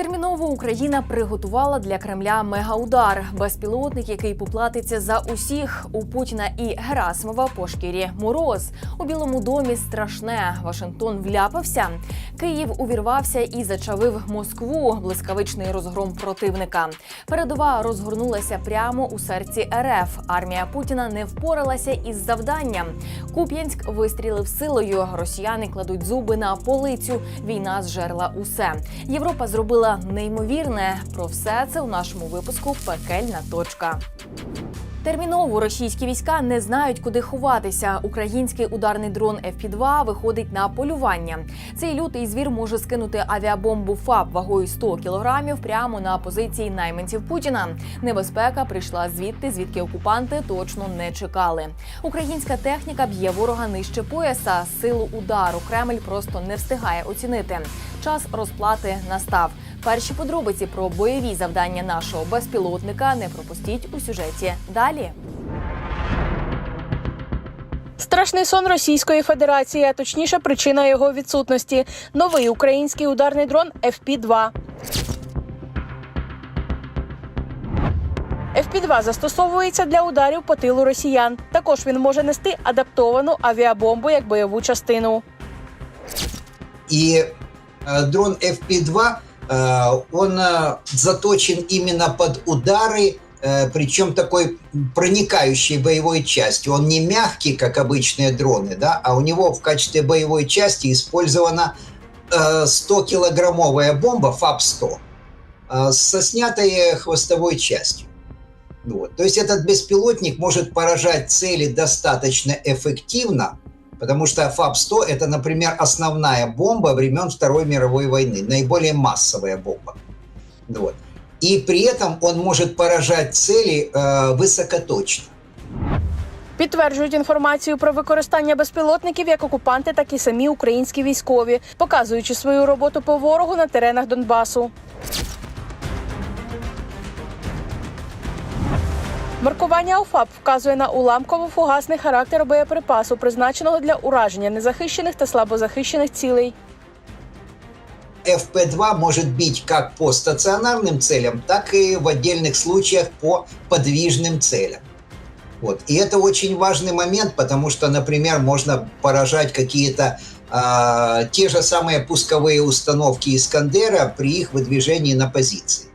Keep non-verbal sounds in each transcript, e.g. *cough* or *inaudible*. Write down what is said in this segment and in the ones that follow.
Терміново Україна приготувала для Кремля мегаудар. Безпілотник, який поплатиться за усіх у Путіна і Герасимова по шкірі мороз. У Білому домі страшне. Вашингтон вляпався. Київ увірвався і зачавив Москву. Блискавичний розгром противника. Передова розгорнулася прямо у серці РФ. Армія Путіна не впоралася із завданням. Куп'янськ вистрілив силою. Росіяни кладуть зуби на полицю. Війна зжерла усе. Європа зробила неймовірне. Про все це у нашому випуску Пекельна точка. Терміново російські війська не знають, куди ховатися. Український ударний дрон FP-2 виходить на полювання. Цей лютий звір може скинути авіабомбу ФАБ вагою 100 кілограмів прямо на позиції найманців Путіна. Небезпека прийшла звідти, звідки окупанти точно не чекали. Українська техніка б'є ворога нижче пояса. Силу удару Кремль просто не встигає оцінити. Час розплати настав. Перші подробиці про бойові завдання нашого безпілотника не пропустіть у сюжеті. Далі. Страшний сон Російської Федерації, а точніше причина його відсутності. Новий український ударний дрон FP-2. FP-2 застосовується для ударів по тилу росіян. Також він може нести адаптовану авіабомбу як бойову частину. И э, дрон FP2, э, он э, заточен именно под удары, э, причем такой проникающей боевой частью. Он не мягкий, как обычные дроны, да, а у него в качестве боевой части использована э, 100-килограммовая бомба ФАП-100 э, со снятой хвостовой частью. Вот. То есть этот беспилотник может поражать цели достаточно эффективно, Потому что ФАП-100 – это, например, основная бомба времен Второй мировой войны, наиболее массовая бомба. Вот. И при этом он может поражать цели э, высокоточно. Підтверджують інформацію про використання безпілотників як окупанти, так і самі українські військові, показуючи свою роботу по ворогу на теренах Донбасу. Маркування ОФАП вказує на уламково-фугасний характер боєприпасу, призначеного для ураження незахищених та слабозахищених цілей. ФП-2 может бить как по стационарным целям, так и в отдельных случаях по подвижным целям. Вот. И это очень важный момент, потому что, например, можно поражать какие-то а, те же самые пусковые установки Искандера при их выдвижении на позиции.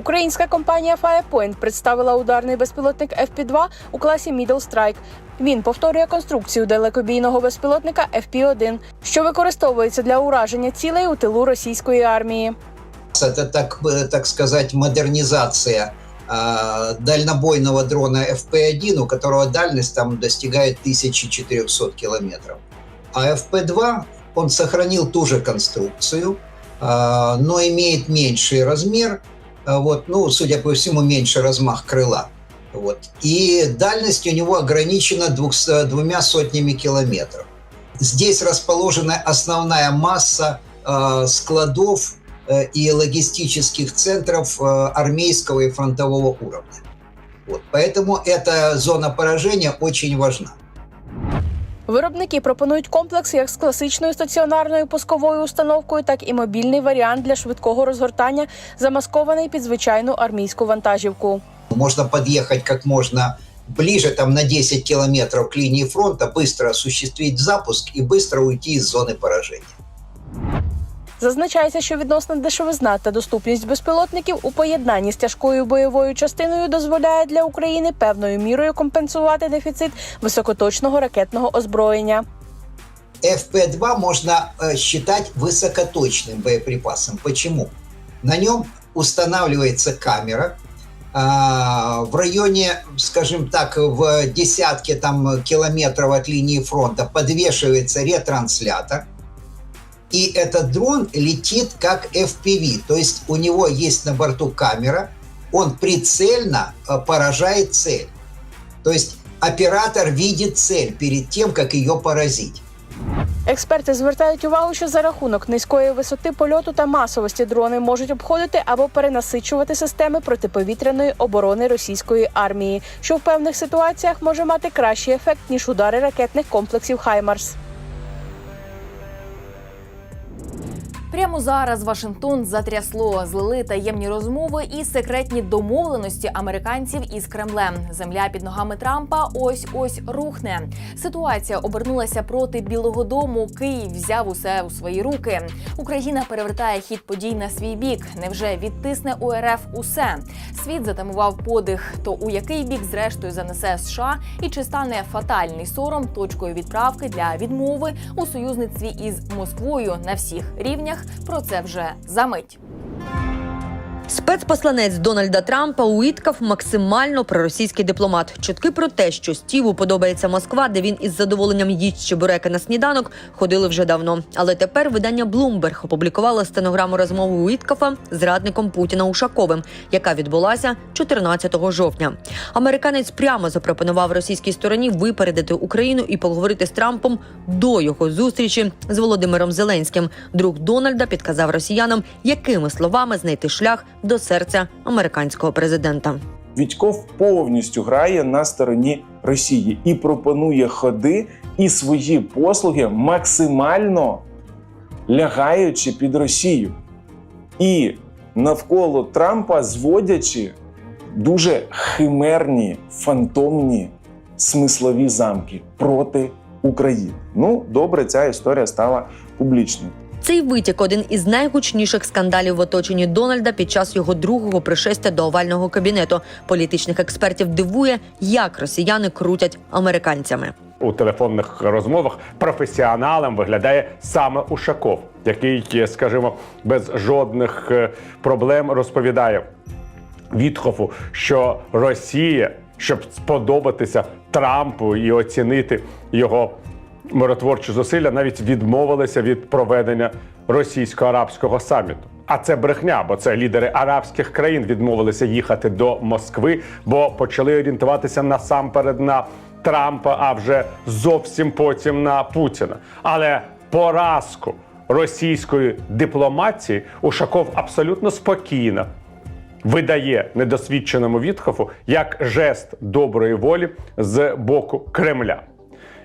Українська компанія Firepoint представила ударний безпілотник FP-2 у класі Middle Strike. Він повторює конструкцію далекобійного безпілотника FP-1, що використовується для ураження цілей у тилу російської армії. Это, так, э, так сказать, модернизация а, дальнобойного дрона FP-1, у которого дальность там достигает 1400 километров. А FP-2, он сохранил ту же конструкцию, а, но имеет меньший размер, вот, ну, судя по всему, меньше размах крыла. Вот. И дальность у него ограничена двух, двумя сотнями километров. Здесь расположена основная масса э, складов э, и логистических центров э, армейского и фронтового уровня. Вот. Поэтому эта зона поражения очень важна. Виробники пропонують комплекс як з класичною стаціонарною пусковою установкою, так і мобільний варіант для швидкого розгортання, замаскований під звичайну армійську вантажівку. Можно подъехать как можно ближе, там на 10 километров к линии фронта, быстро осуществить запуск и быстро уйти из зоны поражения. Зазначається, що відносна дешевизна та доступність безпілотників у поєднанні з тяжкою бойовою частиною дозволяє для України певною мірою компенсувати дефіцит високоточного ракетного озброєння. ФП-2 можно э, считать высокоточным боеприпасом. Почему? На нем устанавливается камера а, в районе, скажем так, в десятке там, километров от линии фронта подвешивается ретранслятор, и этот дрон летит как FPV, то есть у него есть на борту камера, он прицельно э, поражает цель. То есть оператор видит цель перед тем, как ее поразить. Експерти звертають увагу, що за рахунок низької висоти польоту та масовості дрони можуть обходити або перенасичувати системи протиповітряної оборони російської армії, що в певних ситуаціях може мати кращий ефект ніж удари ракетних комплексів Хаймарс. Прямо зараз Вашингтон затрясло, злили таємні розмови і секретні домовленості американців із Кремлем. Земля під ногами Трампа ось ось рухне. Ситуація обернулася проти Білого Дому. Київ взяв усе у свої руки. Україна перевертає хід подій на свій бік. Невже відтисне у РФ усе? Світ затамував подих. То у який бік зрештою занесе США, і чи стане фатальний сором точкою відправки для відмови у союзництві із Москвою на всіх рівнях? Про це вже за мить. Спецпосланець Дональда Трампа Уіткав максимально проросійський дипломат. Чутки про те, що Стіву подобається Москва, де він із задоволенням їсть чебуреки на сніданок, ходили вже давно. Але тепер видання Bloomberg опублікувало стенограму розмови Уіткафа з радником Путіна Ушаковим, яка відбулася 14 жовтня. Американець прямо запропонував російській стороні випередити Україну і поговорити з Трампом до його зустрічі з Володимиром Зеленським. Друг Дональда підказав росіянам, якими словами знайти шлях до серця американського президента. Вітьков повністю грає на стороні Росії і пропонує ходи і свої послуги максимально лягаючи під Росію. І навколо Трампа зводячи дуже химерні, фантомні смислові замки проти України. Ну, добре, ця історія стала публічною. Цей витік один із найгучніших скандалів в оточенні Дональда під час його другого пришестя до овального кабінету. Політичних експертів дивує, як росіяни крутять американцями. у телефонних розмовах професіоналом виглядає саме Ушаков, який, скажімо, без жодних е, проблем розповідає Вітхофу, що Росія, щоб сподобатися Трампу і оцінити його миротворчі зусилля, навіть відмовилася від проведення російсько-арабського саміту. А це брехня, бо це лідери арабських країн відмовилися їхати до Москви, бо почали орієнтуватися насамперед на Трампа, а вже зовсім потім на Путіна. Але поразку російської дипломатії Ушаков абсолютно спокійно видає недосвідченому Вітхофу як жест доброї волі з боку Кремля.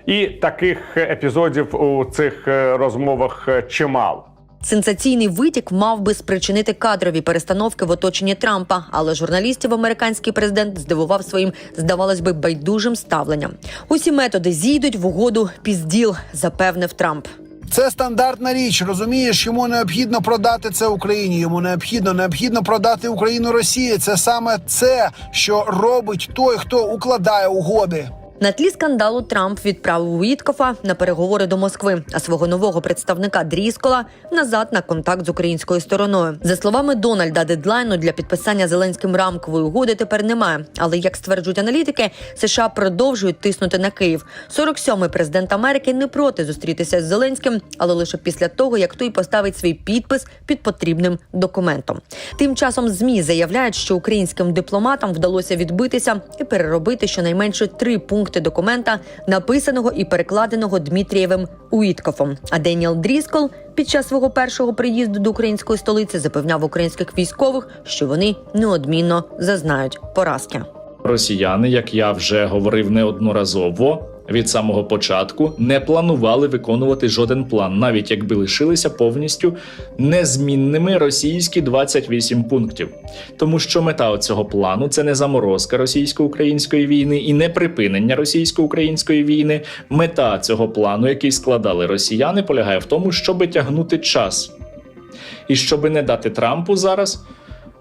І таких епізодів у цих е, розмовах е, чимало. Сенсаційний витік мав би спричинити кадрові перестановки в оточенні Трампа, але журналістів американський президент здивував своїм, здавалось би, байдужим ставленням. Усі методи зійдуть в угоду пізділ, запевнив Трамп. Це стандартна річ. Розумієш, йому необхідно продати це Україні. Йому необхідно необхідно продати Україну Росії. Це саме це, що робить той, хто укладає угоди. На тлі скандалу Трамп відправив Уіткофа на переговори до Москви, а свого нового представника Дріскола назад на контакт з українською стороною. За словами Дональда, дедлайну для підписання Зеленським рамкової угоди тепер немає. Але як стверджують аналітики, США продовжують тиснути на Київ. 47-й президент Америки не проти зустрітися з Зеленським, але лише після того, як той поставить свій підпис під потрібним документом. Тим часом змі заявляють, що українським дипломатам вдалося відбитися і переробити щонайменше три пункти документа, написаного і перекладеного Дмитрієвим Уіткофом. А Деніел Дріскол під час свого першого приїзду до української столиці запевняв українських військових, що вони неодмінно зазнають поразки. Росіяни, як я вже говорив неодноразово, від самого початку не планували виконувати жоден план, навіть якби лишилися повністю незмінними російські 28 пунктів. Тому що мета цього плану це не заморозка російсько-української війни і не припинення російсько-української війни. Мета цього плану, який складали росіяни, полягає в тому, щоб тягнути час і щоб не дати Трампу зараз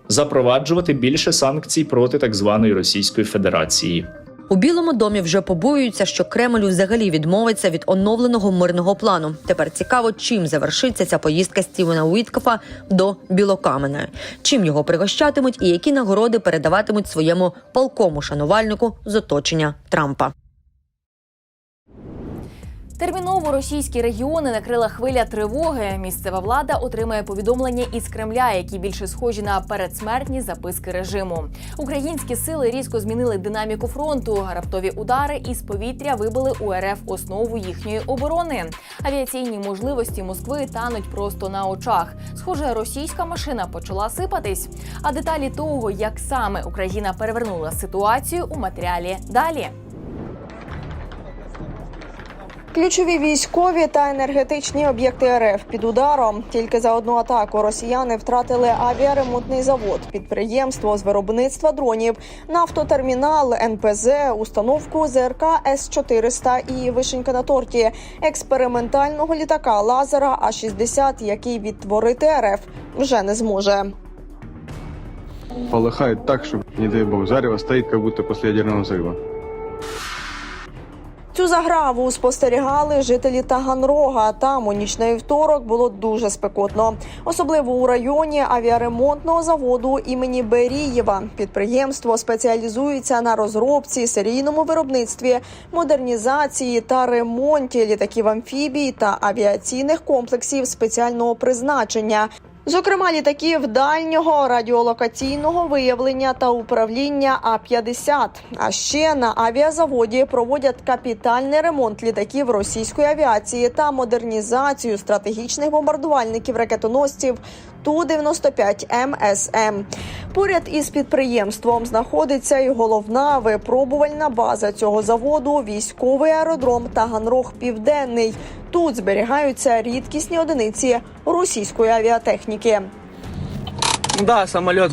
запроваджувати більше санкцій проти так званої Російської Федерації. У Білому домі вже побоюються, що Кремль взагалі відмовиться від оновленого мирного плану. Тепер цікаво, чим завершиться ця поїздка Стівена Уіткофа до Білокаменої, чим його пригощатимуть і які нагороди передаватимуть своєму полкому шанувальнику з оточення Трампа. Терміново російські регіони накрила хвиля тривоги. Місцева влада отримає повідомлення із Кремля, які більше схожі на передсмертні записки режиму. Українські сили різко змінили динаміку фронту. Раптові удари із повітря вибили у РФ основу їхньої оборони. Авіаційні можливості Москви тануть просто на очах. Схоже, російська машина почала сипатись. А деталі того, як саме Україна перевернула ситуацію у матеріалі далі. Ключові військові та енергетичні об'єкти РФ під ударом. Тільки за одну атаку росіяни втратили авіаремонтний завод, підприємство з виробництва дронів, нафтотермінал, НПЗ, установку ЗРК С 400 і вишенька на торті експериментального літака лазера А 60 який відтворити РФ вже не зможе. полыхает так, что, не дай бог, зарево стоит, как будто после ядерного взрыва. Цю заграву спостерігали жителі Таганрога. Там у нічний вівторок було дуже спекотно, особливо у районі авіаремонтного заводу імені Берієва. Підприємство спеціалізується на розробці, серійному виробництві, модернізації та ремонті літаків амфібій та авіаційних комплексів спеціального призначення. Зокрема, літаків дальнього радіолокаційного виявлення та управління А-50. А ще на авіазаводі проводять капітальний ремонт літаків російської авіації та модернізацію стратегічних бомбардувальників ракетоносців Ту-95 МСМ. Поряд із підприємством знаходиться і головна випробувальна база цього заводу військовий аеродром Таганрог Південний. Тут зберігаються рідкісні одиниці російської авіатехніки. Да, самолет.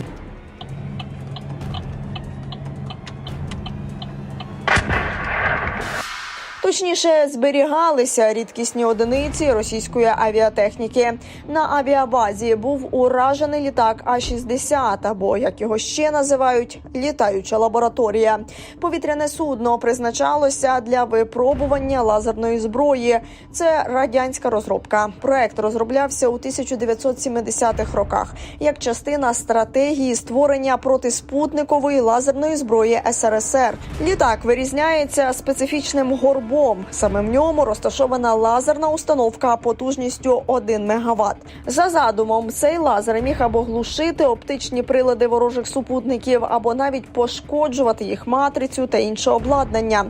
Точніше, зберігалися рідкісні одиниці російської авіатехніки. На авіабазі був уражений літак А-60, або як його ще називають, літаюча лабораторія. Повітряне судно призначалося для випробування лазерної зброї. Це радянська розробка. Проект розроблявся у 1970-х роках як частина стратегії створення протиспутникової лазерної зброї СРСР. Літак вирізняється специфічним горбом. Саме в ньому розташована лазерна установка потужністю 1 МВт. За задумом, цей лазер міг або глушити оптичні прилади ворожих супутників, або навіть пошкоджувати їх матрицю та інше обладнання.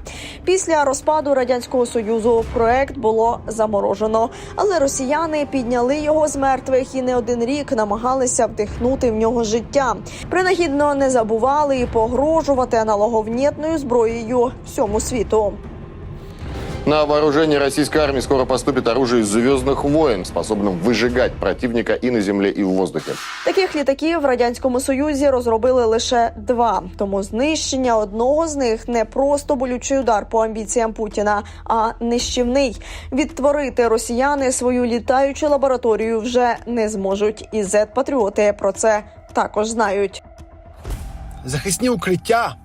Після розпаду радянського союзу проект було заморожено, але росіяни підняли його з мертвих і не один рік намагалися вдихнути в нього життя. Принагідно не забували і погрожувати аналоговнєтною зброєю всьому світу. На вооружение российской армии скоро поступит оружие из «Звездных войн», способным выжигать противника и на земле, и в воздухе. Таких літаків в радянському союзі розробили лише два. Тому знищення одного з них не просто болючий удар по амбіціям Путіна, а нищівний. Відтворити росіяни свою літаючу лабораторію вже не зможуть. І зет-патріоти про це також знають. Захисні укриття,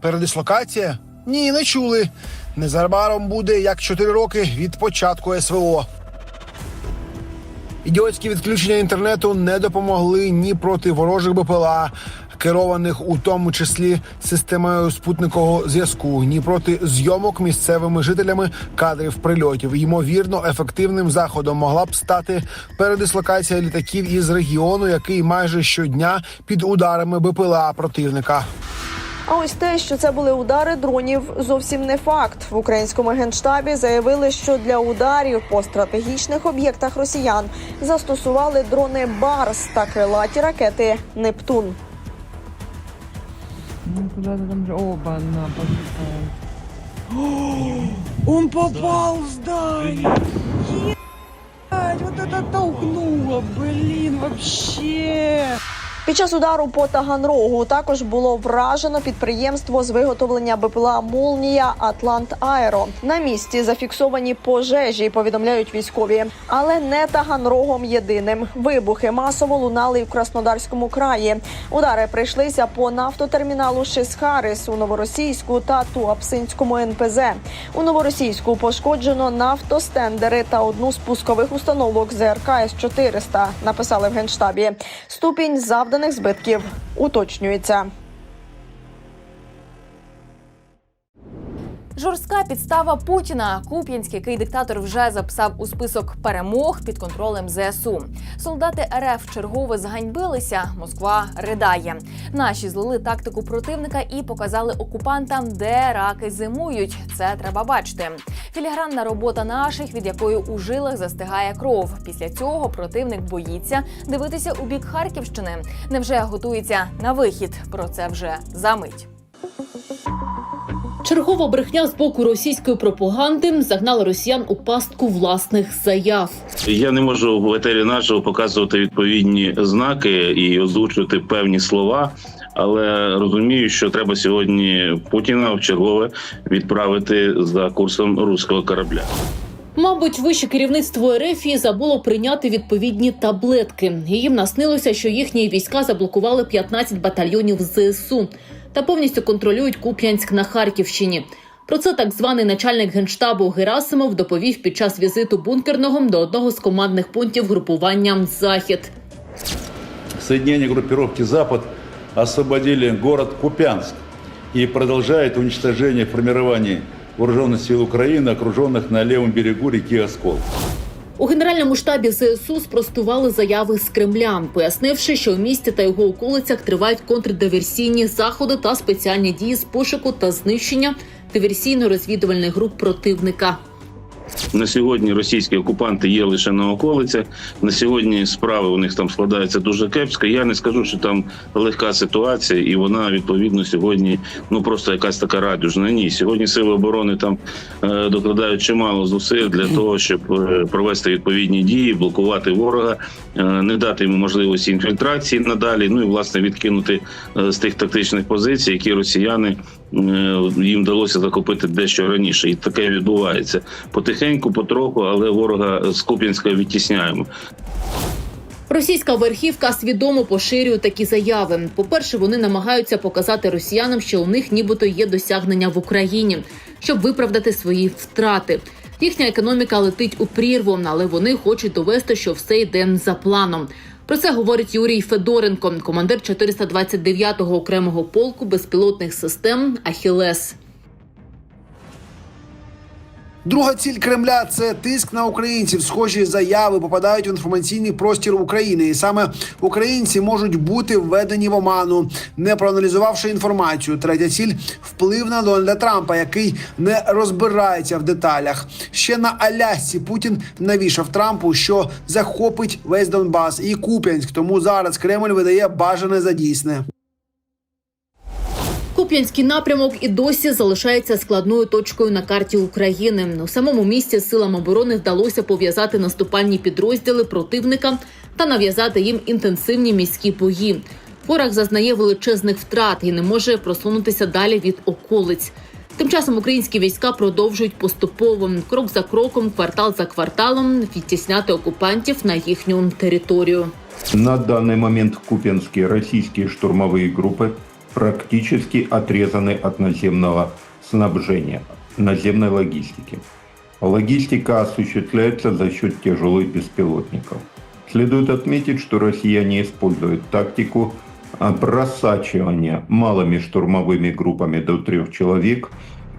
передислокація? Ні, не чули. Незабаром буде як 4 роки від початку СВО. Ідіотські відключення інтернету не допомогли ні проти ворожих БПЛА, керованих у тому числі системою спутникового зв'язку, ні проти зйомок місцевими жителями кадрів прильотів. Ймовірно, ефективним заходом могла б стати передислокація літаків із регіону, який майже щодня під ударами БПЛА противника. А ось те, що це були удари дронів, зовсім не факт. В українському генштабі заявили, що для ударів по стратегічних об'єктах росіян застосували дрони Барс та крилаті ракети Нептун. Ну, куда-то там же... Оба, на, *gasps* Он попал в здание! Ебать, вот это толкнуло, блин, вообще! Під час удару по Таганрогу також було вражено підприємство з виготовлення БПЛА Молнія Атлант Аеро. На місці зафіксовані пожежі, повідомляють військові, але не Таганрогом єдиним. Вибухи масово лунали в Краснодарському краї. Удари прийшлися по нафтотерміналу Шисхарис у Новоросійську та Туапсинському НПЗ. У Новоросійську пошкоджено нафтостендери та одну з пускових установок ЗРК С-400, написали в генштабі. Ступінь завданих збитків уточнюється. Жорстка підстава Путіна. Куп'янський, який диктатор вже записав у список перемог під контролем ЗСУ. Солдати РФ чергово зганьбилися. Москва ридає. Наші злили тактику противника і показали окупантам, де раки зимують. Це треба бачити. Філігранна робота наших, від якої у жилах застигає кров. Після цього противник боїться дивитися у бік Харківщини. Невже готується на вихід? Про це вже за мить. Чергова брехня з боку російської пропаганди загнала росіян у пастку власних заяв. Я не можу в етері нашого показувати відповідні знаки і озвучувати певні слова, але розумію, що треба сьогодні Путіна в чергове відправити за курсом руського корабля. Мабуть, вище керівництво РФ забуло прийняти відповідні таблетки. Їм наснилося, що їхні війська заблокували 15 батальйонів ЗСУ та повністю контролюють Куп'янськ на Харківщині. Про це так званий начальник генштабу Герасимов доповів під час візиту бункерного до одного з командних пунктів групування Захід. Соединения группировки «Запад» освободили город Купянск и продолжает уничтожение формирований вооруженных сил Украины, окруженных на левом берегу реки Оскол. У генеральному штабі ЗСУ спростували заяви з Кремля, пояснивши, що у місті та його околицях тривають контрдиверсійні заходи та спеціальні дії з пошуку та знищення диверсійно-розвідувальних груп противника. На сьогодні російські окупанти є лише на околицях. На сьогодні справи у них там складаються дуже кепсько. Я не скажу, що там легка ситуація, і вона відповідно сьогодні ну просто якась така радужна. Ні, сьогодні сили оборони там е, докладають чимало зусиль для того, щоб е, провести відповідні дії, блокувати ворога, е, не дати йому можливості інфільтрації надалі. Ну і власне відкинути е, з тих тактичних позицій, які росіяни їм вдалося захопити дещо раніше, і таке відбувається потихеньку, потроху, але ворога з Куп'янська відтісняємо. Російська верхівка свідомо поширює такі заяви. По-перше, вони намагаються показати росіянам, що у них нібито є досягнення в Україні, щоб виправдати свої втрати. Їхня економіка летить у прірву, але вони хочуть довести, що все йде за планом. Про це говорить Юрій Федоренко, командир 429-го окремого полку безпілотних систем Ахілес. Друга ціль Кремля це тиск на українців. Схожі заяви попадають в інформаційний простір України, і саме українці можуть бути введені в оману, не проаналізувавши інформацію. Третя ціль вплив на Дональда Трампа, який не розбирається в деталях. Ще на Алясці Путін навішав Трампу, що захопить весь Донбас і Куп'янськ. Тому зараз Кремль видає бажане за дійсне. Куп'янський напрямок і досі залишається складною точкою на карті України. У самому місті силам оборони вдалося пов'язати наступальні підрозділи противника та нав'язати їм інтенсивні міські бої. Ворог зазнає величезних втрат і не може просунутися далі від околиць. Тим часом українські війська продовжують поступово крок за кроком, квартал за кварталом відтісняти окупантів на їхню територію. На данный момент купинские российские штурмовые группы практически отрезаны от наземного снабжения, наземной логистики. Логистика осуществляется за счет тяжелых беспилотников. Следует отметить, что россияне используют тактику а, просачивания малыми штурмовыми группами до трех человек,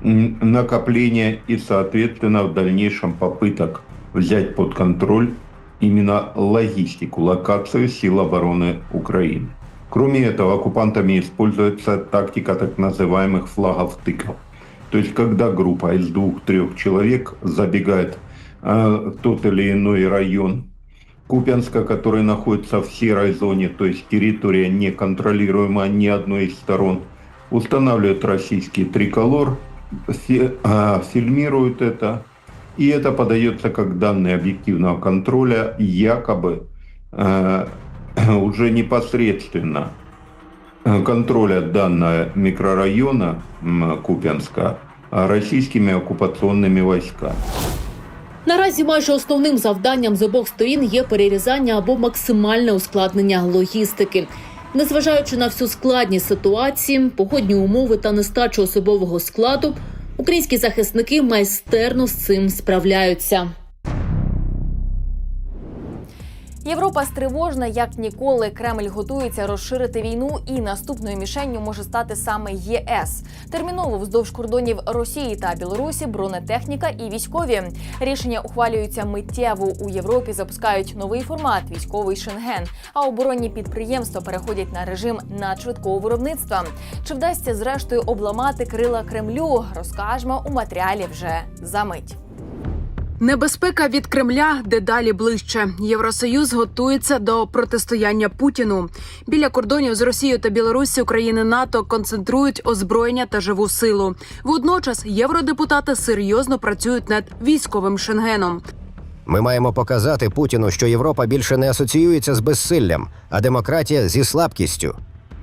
накопления и, соответственно, в дальнейшем попыток взять под контроль именно логистику, локацию сил обороны Украины. Кроме этого, оккупантами используется тактика так называемых флагов тыков. То есть, когда группа из двух-трех человек забегает э, в тот или иной район Купянска, который находится в серой зоне, то есть территория не контролируема ни одной из сторон, устанавливает российский триколор, фи- а, фильмируют это, и это подается как данные объективного контроля, якобы э, *clears throat* уже непосредственно э, контроля данного микрорайона м, Купянска а, российскими оккупационными. Наразі майже основним завданням з обох сторін є перерізання або максимальне ускладнення логістики. Незважаючи на всю складність ситуації, погодні умови та нестачу особового складу, українські захисники майстерно з цим справляються. Європа стривожна як ніколи. Кремль готується розширити війну, і наступною мішенню може стати саме ЄС. Терміново вздовж кордонів Росії та Білорусі бронетехніка і військові рішення ухвалюються миттєво. У Європі запускають новий формат військовий шенген. А оборонні підприємства переходять на режим надшвидкого виробництва. Чи вдасться зрештою обламати крила Кремлю? Розкажемо у матеріалі вже за мить. Небезпека від Кремля дедалі ближче. Євросоюз готується до протистояння Путіну. Біля кордонів з Росією та Білоруссю країни НАТО концентрують озброєння та живу силу. Водночас євродепутати серйозно працюють над військовим шенгеном. Ми маємо показати Путіну, що Європа більше не асоціюється з безсиллям, а демократія зі слабкістю.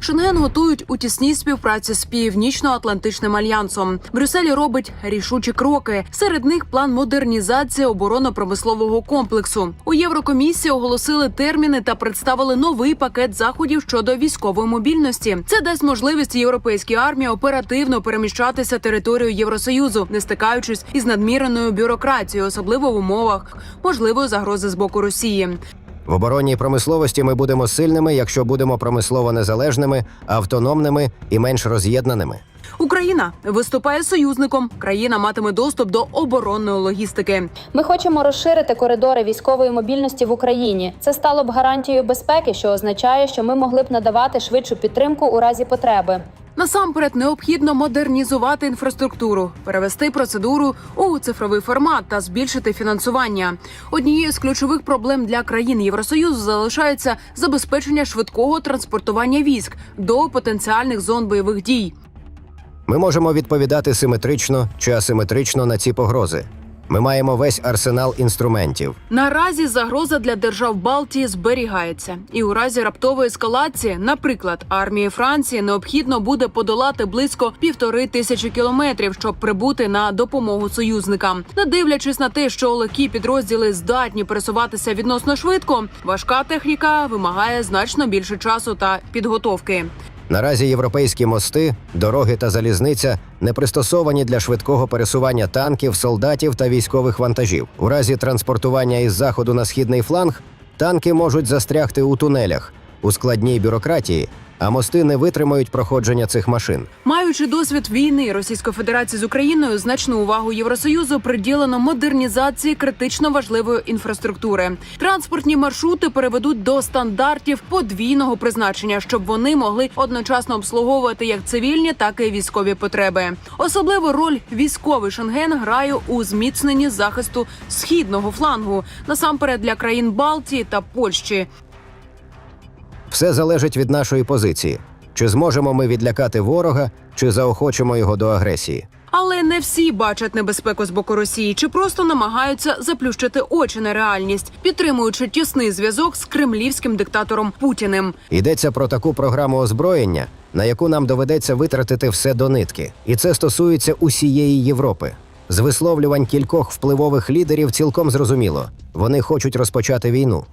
Шенген готують у тісній співпраці з Північно-Атлантичним альянсом. Брюссель робить рішучі кроки. Серед них план модернізації оборонно-промислового комплексу. У Єврокомісії оголосили терміни та представили новий пакет заходів щодо військової мобільності. Це дасть можливість європейській армії оперативно переміщатися територією Євросоюзу, не стикаючись із надміреною бюрократією, особливо в умовах можливої загрози з боку Росії. В оборонній промисловості ми будемо сильними, якщо будемо промислово незалежними, автономними і менш роз'єднаними. Україна виступає союзником. Країна матиме доступ до оборонної логістики. Ми хочемо розширити коридори військової мобільності в Україні. Це стало б гарантією безпеки, що означає, що ми могли б надавати швидшу підтримку у разі потреби. Насамперед необхідно модернізувати інфраструктуру, перевести процедуру у цифровий формат та збільшити фінансування. Однією з ключових проблем для країн Євросоюзу залишається забезпечення швидкого транспортування військ до потенціальних зон бойових дій. Ми можемо відповідати симетрично чи асиметрично на ці погрози. Ми маємо весь арсенал інструментів. Наразі загроза для держав Балтії зберігається, і у разі раптової ескалації, наприклад, армії Франції необхідно буде подолати близько півтори тисячі кілометрів, щоб прибути на допомогу союзникам. Не дивлячись на те, що легкі підрозділи здатні пересуватися відносно швидко, важка техніка вимагає значно більше часу та підготовки. Наразі європейські мости, дороги та залізниця не пристосовані для швидкого пересування танків, солдатів та військових вантажів. У разі транспортування із заходу на східний фланг танки можуть застрягти у тунелях у складній бюрократії, а мости не витримають проходження цих машин. Маючи досвід війни Російської Федерації з Україною, значну увагу Євросоюзу приділено модернізації критично важливої інфраструктури. Транспортні маршрути переведуть до стандартів подвійного призначення, щоб вони могли одночасно обслуговувати як цивільні, так і військові потреби. Особливу роль військовий шенген грає у зміцненні захисту східного флангу, насамперед для країн Балтії та Польщі. Все залежить від нашої позиції: чи зможемо ми відлякати ворога, чи заохочимо його до агресії. Але не всі бачать небезпеку з боку Росії чи просто намагаються заплющити очі на реальність, підтримуючи тісний зв'язок з кремлівським диктатором Путіним. Йдеться про таку програму озброєння, на яку нам доведеться витратити все до нитки, і це стосується усієї Європи. З висловлювань кількох впливових лідерів цілком зрозуміло, вони хочуть розпочати війну.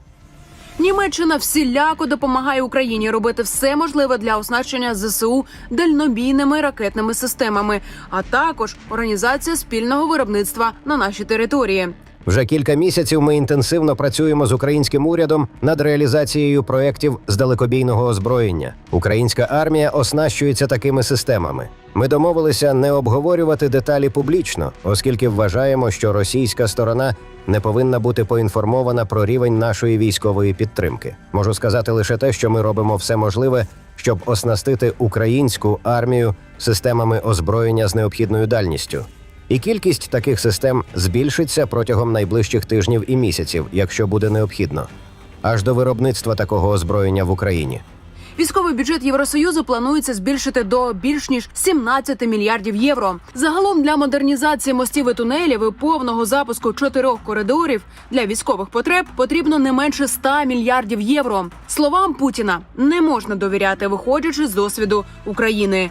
Німеччина всіляко допомагає Україні робити все можливе для оснащення ЗСУ дальнобійними ракетними системами, а також організація спільного виробництва на нашій території. Вже кілька місяців ми інтенсивно працюємо з українським урядом над реалізацією проєктів з далекобійного озброєння. Українська армія оснащується такими системами. Ми домовилися не обговорювати деталі публічно, оскільки вважаємо, що російська сторона не повинна бути поінформована про рівень нашої військової підтримки. Можу сказати лише те, що ми робимо все можливе, щоб оснастити українську армію системами озброєння з необхідною дальністю. І кількість таких систем збільшиться протягом найближчих тижнів і місяців, якщо буде необхідно, аж до виробництва такого озброєння в Україні. Військовий бюджет Євросоюзу планується збільшити до більш ніж 17 мільярдів євро. Загалом для модернізації мостів і тунелів і повного запуску чотирьох коридорів для військових потреб потрібно не менше 100 мільярдів євро. Словам Путіна не можна довіряти, виходячи з досвіду України.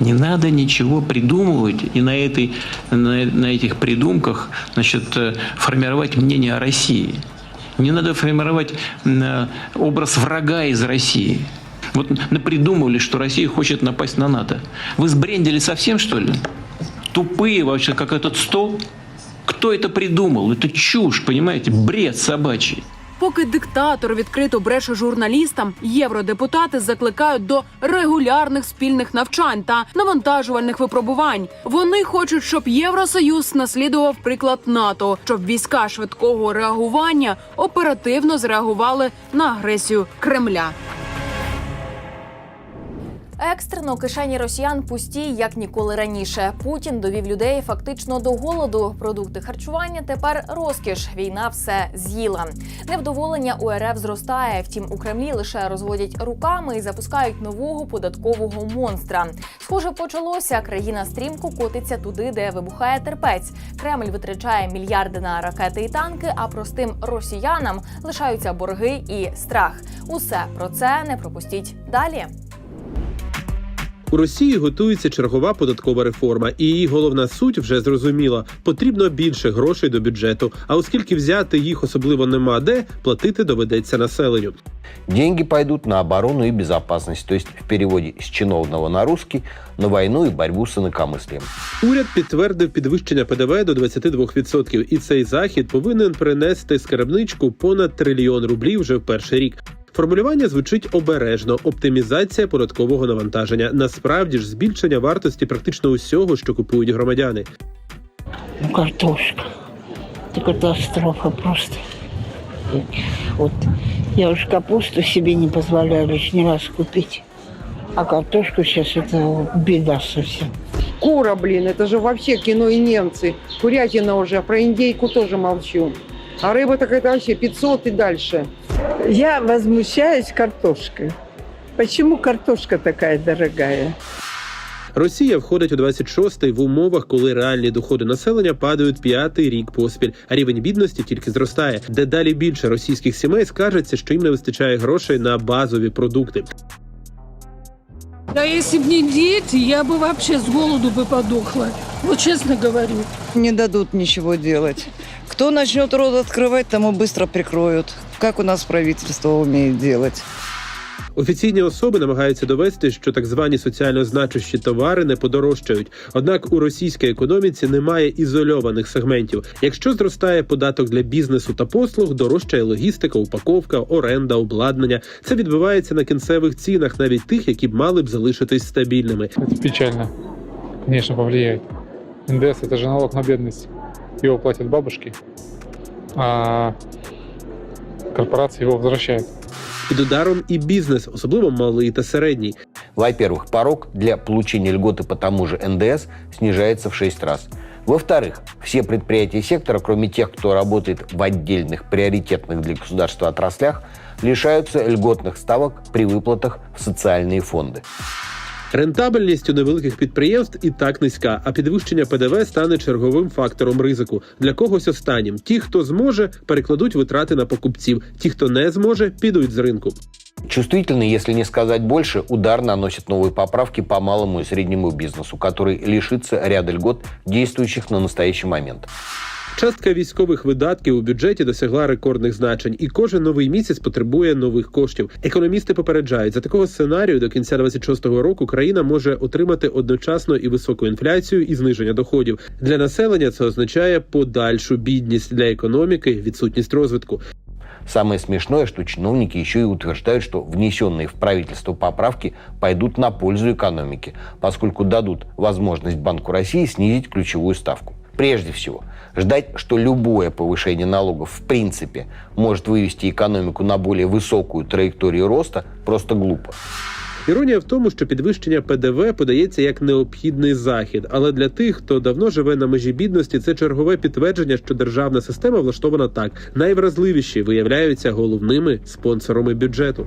Не надо ничего придумывать и на, этой, на, на этих придумках значит, э, формировать мнение о России. Не надо формировать э, образ врага из России. Вот напридумывали, что Россия хочет напасть на НАТО. Вы сбрендили совсем, что ли? Тупые вообще, как этот стол? Кто это придумал? Это чушь, понимаете? Бред собачий. Поки диктатор відкрито бреше журналістам, євродепутати закликають до регулярних спільних навчань та навантажувальних випробувань. Вони хочуть, щоб Євросоюз наслідував приклад НАТО, щоб війська швидкого реагування оперативно зреагували на агресію Кремля. Екстрено кишені росіян пусті як ніколи раніше. Путін довів людей фактично до голоду. Продукти харчування тепер розкіш. Війна все з'їла. Невдоволення у РФ зростає. Втім, у Кремлі лише розводять руками і запускають нового податкового монстра. Схоже, почалося. Країна стрімко котиться туди, де вибухає терпець. Кремль витрачає мільярди на ракети і танки. А простим росіянам лишаються борги і страх. Усе про це не пропустіть далі. У Росії готується чергова податкова реформа, і її головна суть вже зрозуміла: потрібно більше грошей до бюджету. А оскільки взяти їх особливо нема де, платити доведеться населенню. Деньги пойдут на оборону и безопасность, то есть в переводе с чиновного на русский, на войну и борьбу с инакомыслием. Уряд підтвердив підвищення ПДВ до 22%, і цей захід повинен принести скарбничку понад трильйон рублів вже в перший рік. Формулювання звучить обережно: оптимізація податкового навантаження. Насправді ж збільшення вартості практично усього, що купують громадяни. Ну, картошка. Это катастрофа просто. Вот я уж капусту себе не позволяю лишний раз купить. А картошку сейчас это беда совсем. Кура, блин, это же вообще кино и немцы. Курятина уже, а про индейку тоже молчу. А рыба так это вообще 500 и дальше. Я возмущаюсь картошкой. Почему картошка такая дорогая? Росія входить у 26-й в умовах, коли реальні доходи населення падають п'ятий рік поспіль, а рівень бідності тільки зростає. Дедалі більше російських сімей скаржаться, що їм не вистачає грошей на базові продукти. Да если бы не дети, я бы вообще с голоду бы подохла. Вот честно говорю. Не дадут ничего делать. Кто начнет рот открывать, тому быстро прикроют. Как у нас правительство умеет делать. Офіційні особи намагаються довести, що так звані соціально значущі товари не подорожчають. Однак у російській економіці немає ізольованих сегментів. Якщо зростає податок для бізнесу та послуг, дорожчає логістика, упаковка, оренда, обладнання. Це відбувається на кінцевих цінах, навіть тих, які б мали б залишитись стабільними. Это печально. Конечно, повлияет. НДС это же налог на бедность. Его платят бабушки, а корпорации его возвращают. Під ударом і бізнес, особливо малий та середній. Во-первых, порог для получения льготы по тому же НДС снижается в 6 раз. Во-вторых, все предприятия сектора, кроме тех, кто работает в отдельных приоритетных для государства отраслях, лишаются льготных ставок при выплатах в социальные фонды. Рентабельність у невеликих підприємств і так низька, а підвищення ПДВ стане черговим фактором ризику. Для когось останнім. Ті, хто зможе, перекладуть витрати на покупців. Ті, хто не зможе, підуть з ринку. Чувствительный, если не сказать больше, удар наносит новые поправки по малому и среднему бизнесу, который лишится ряда льгот, действующих на настоящий момент. Частка військових видатків у бюджеті досягла рекордних значень, і кожен новий місяць потребує нових коштів. Економісти попереджають за такого сценарію до кінця 26-го року країна може отримати одночасно і високу інфляцію, і зниження доходів. Для населення це означає подальшу бідність для економіки, відсутність розвитку. Самое смешное, что чиновники еще и утверждают, что внесенные в правительство поправки пойдут на пользу экономике, поскольку дадут возможность Банку России снизить ключевую ставку. Прежде всего, ждать, что любое повышение налогов в принципе может вывести экономику на более высокую траекторию роста, просто глупо. Іронія в тому, що підвищення ПДВ подається як необхідний захід, але для тих, хто давно живе на межі бідності, це чергове підтвердження, що державна система влаштована так. Найвразливіші виявляються головними спонсорами бюджету.